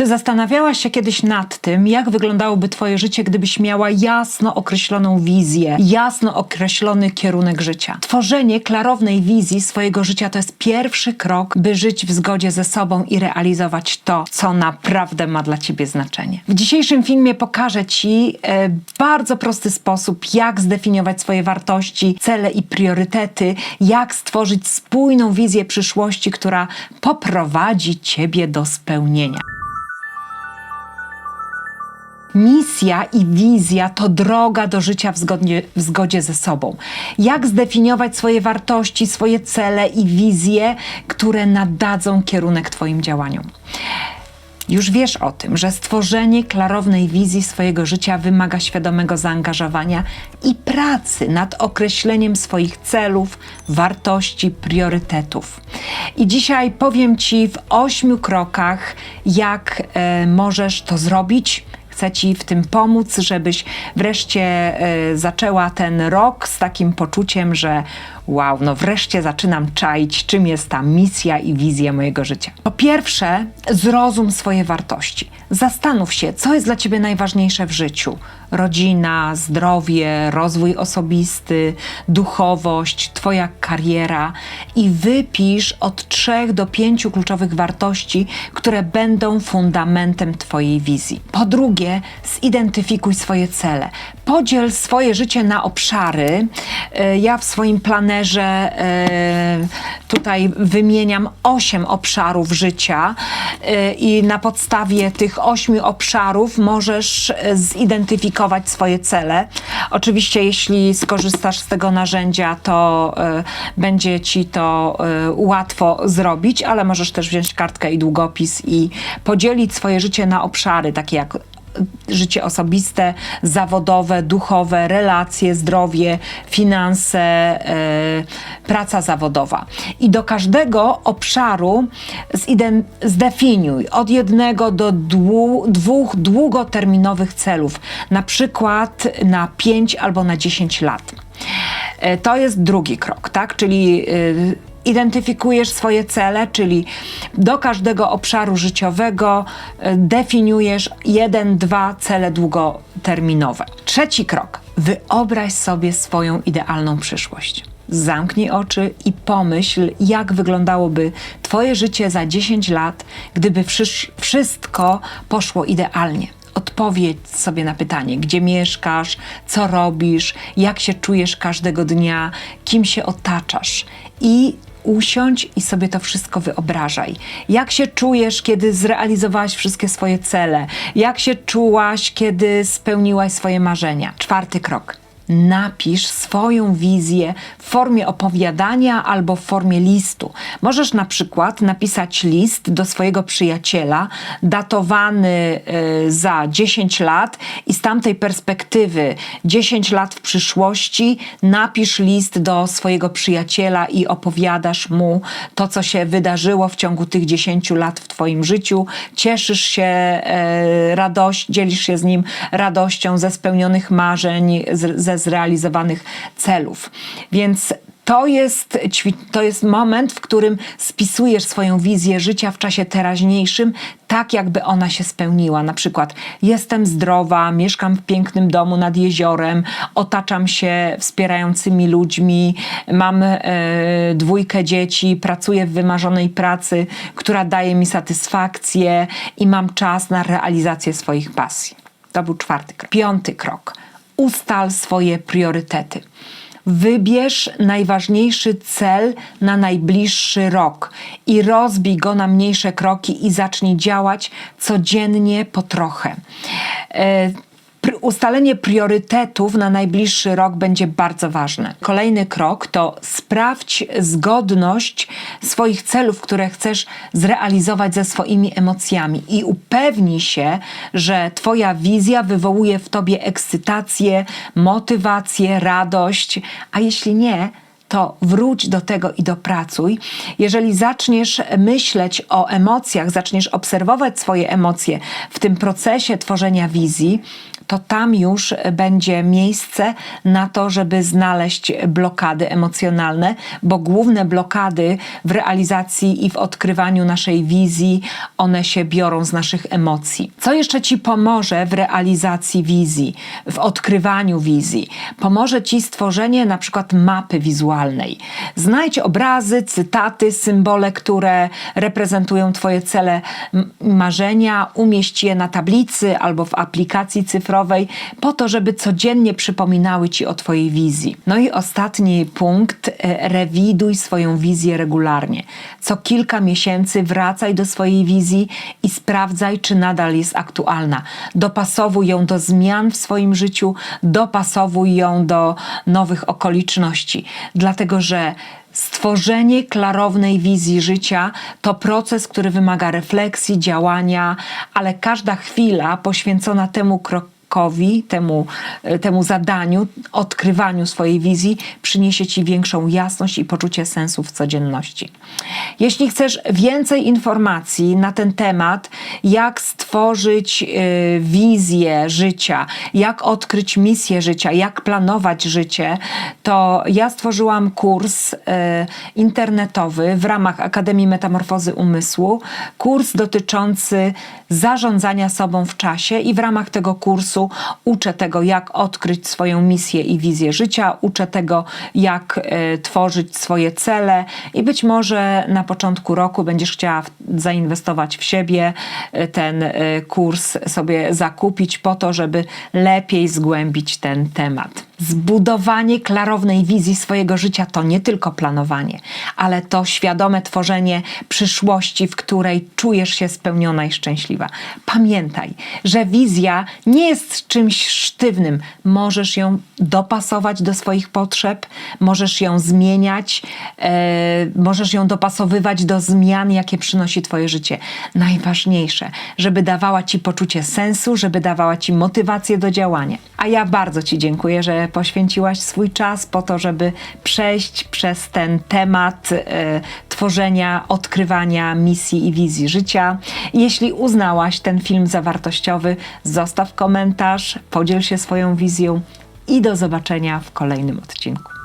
Czy zastanawiałaś się kiedyś nad tym, jak wyglądałoby Twoje życie, gdybyś miała jasno określoną wizję, jasno określony kierunek życia? Tworzenie klarownej wizji swojego życia to jest pierwszy krok, by żyć w zgodzie ze sobą i realizować to, co naprawdę ma dla Ciebie znaczenie. W dzisiejszym filmie pokażę Ci e, bardzo prosty sposób, jak zdefiniować swoje wartości, cele i priorytety, jak stworzyć spójną wizję przyszłości, która poprowadzi Ciebie do spełnienia. Misja i wizja to droga do życia w, zgodnie, w zgodzie ze sobą. Jak zdefiniować swoje wartości, swoje cele i wizje, które nadadzą kierunek Twoim działaniom? Już wiesz o tym, że stworzenie klarownej wizji swojego życia wymaga świadomego zaangażowania i pracy nad określeniem swoich celów, wartości, priorytetów. I dzisiaj powiem Ci w ośmiu krokach, jak e, możesz to zrobić. Chcę Ci w tym pomóc, żebyś wreszcie e, zaczęła ten rok z takim poczuciem, że wow, no wreszcie zaczynam czaić, czym jest ta misja i wizja mojego życia. Po pierwsze, zrozum swoje wartości. Zastanów się, co jest dla Ciebie najważniejsze w życiu. Rodzina, zdrowie, rozwój osobisty, duchowość, Twoja kariera i wypisz od trzech do pięciu kluczowych wartości, które będą fundamentem Twojej wizji. Po drugie, zidentyfikuj swoje cele. Podziel swoje życie na obszary. E, Ja w swoim planerze e, tutaj wymieniam osiem obszarów życia e, i na podstawie tych ośmiu obszarów możesz zidentyfikować swoje cele. Oczywiście, jeśli skorzystasz z tego narzędzia, to będzie ci to łatwo zrobić, ale możesz też wziąć kartkę i długopis i podzielić swoje życie na obszary, takie jak życie osobiste, zawodowe, duchowe, relacje, zdrowie, finanse, e, praca zawodowa. I do każdego obszaru zdefiniuj od jednego do dwu, dwóch długoterminowych celów, na przykład na 5 albo na 10 lat. E, To jest drugi krok, tak? Czyli y, identyfikujesz swoje cele, czyli do każdego obszaru życiowego y, definiujesz jeden, dwa cele długoterminowe. Trzeci krok. Wyobraź sobie swoją idealną przyszłość. Zamknij oczy i pomyśl, jak wyglądałoby Twoje życie za 10 lat, gdyby wszystko poszło idealnie. Odpowiedz sobie na pytanie, gdzie mieszkasz, co robisz, jak się czujesz każdego dnia, kim się otaczasz i usiądź i sobie to wszystko wyobrażaj. Jak się czujesz, kiedy zrealizowałaś wszystkie swoje cele? Jak się czułaś, kiedy spełniłaś swoje marzenia? Czwarty krok napisz swoją wizję w formie opowiadania albo w formie listu. Możesz na przykład napisać list do swojego przyjaciela, datowany y, za 10 lat i z tamtej perspektywy 10 lat w przyszłości napisz list do swojego przyjaciela i opowiadasz mu to, co się wydarzyło w ciągu tych 10 lat w twoim życiu. Cieszysz się e, radość, dzielisz się z nim radością ze spełnionych marzeń, ze zrealizowanych celów. Więc to jest, to jest moment, w którym spisujesz swoją wizję życia w czasie teraźniejszym, tak jakby ona się spełniła. Na przykład jestem zdrowa, mieszkam w pięknym domu nad jeziorem, otaczam się wspierającymi ludźmi, mam e, dwójkę dzieci, pracuję w wymarzonej pracy, która daje mi satysfakcję i mam czas na realizację swoich pasji. To był czwarty krok. Piąty krok. Ustal swoje priorytety. Wybierz najważniejszy cel na najbliższy rok i rozbij go na mniejsze kroki i zacznij działać codziennie po trochę. Ustalenie priorytetów na najbliższy rok będzie bardzo ważne. Kolejny krok to sprawdź zgodność swoich celów, które chcesz zrealizować ze swoimi emocjami i upewnij się, że Twoja wizja wywołuje w Tobie ekscytację, motywację, radość, a jeśli nie, to wróć do tego i dopracuj. Jeżeli zaczniesz myśleć o emocjach, zaczniesz obserwować swoje emocje w tym procesie tworzenia wizji, to tam już będzie miejsce na to, żeby znaleźć blokady emocjonalne, bo główne blokady w realizacji i w odkrywaniu naszej wizji, one się biorą z naszych emocji. Co jeszcze Ci pomoże w realizacji wizji, w odkrywaniu wizji? Pomoże Ci stworzenie na przykład mapy wizualnej. Znajdź obrazy, cytaty, symbole, które reprezentują Twoje cele, marzenia, umieść je na tablicy albo w aplikacji cyfrowej, po to, żeby codziennie przypominały Ci o Twojej wizji. No i ostatni punkt, e, rewiduj swoją wizję regularnie. Co kilka miesięcy wracaj do swojej wizji i sprawdzaj, czy nadal jest aktualna. Dopasowuj ją do zmian w swoim życiu, dopasowuj ją do nowych okoliczności, dlatego że Stworzenie klarownej wizji życia to proces, który wymaga refleksji, działania, ale każda chwila poświęcona temu temu, e, temu zadaniu, odkrywaniu swojej wizji, przyniesie Ci większą jasność i poczucie sensu w codzienności. Jeśli chcesz więcej informacji na ten temat, jak stworzyć e, wizję życia, jak odkryć misję życia, jak planować życie, to ja stworzyłam kurs e, internetowy w ramach Akademii Metamorfozy Umysłu, kurs dotyczący zarządzania sobą w czasie i w ramach tego kursu uczę tego, jak odkryć swoją misję i wizję życia, uczę tego, jak e, tworzyć swoje cele. I być może na początku roku będziesz chciała zainwestować w siebie, e, ten e, kurs sobie zakupić po to, żeby lepiej zgłębić ten temat. Zbudowanie klarownej wizji swojego życia to nie tylko planowanie, ale to świadome tworzenie przyszłości, w której czujesz się spełniona i szczęśliwa. Pamiętaj, że wizja nie jest czymś sztywnym. Możesz ją dopasować do swoich potrzeb, możesz ją zmieniać, e, możesz ją dopasowywać do zmian, jakie przynosi Twoje życie. Najważniejsze, żeby dawała Ci poczucie sensu, żeby dawała Ci motywację do działania. A ja bardzo Ci dziękuję, że poświęciłaś swój czas po to, żeby przejść przez ten temat e, tworzenia, odkrywania misji i wizji życia. Jeśli uznałaś ten film za wartościowy, zostaw komentarz, podziel się swoją wizją i do zobaczenia w kolejnym odcinku.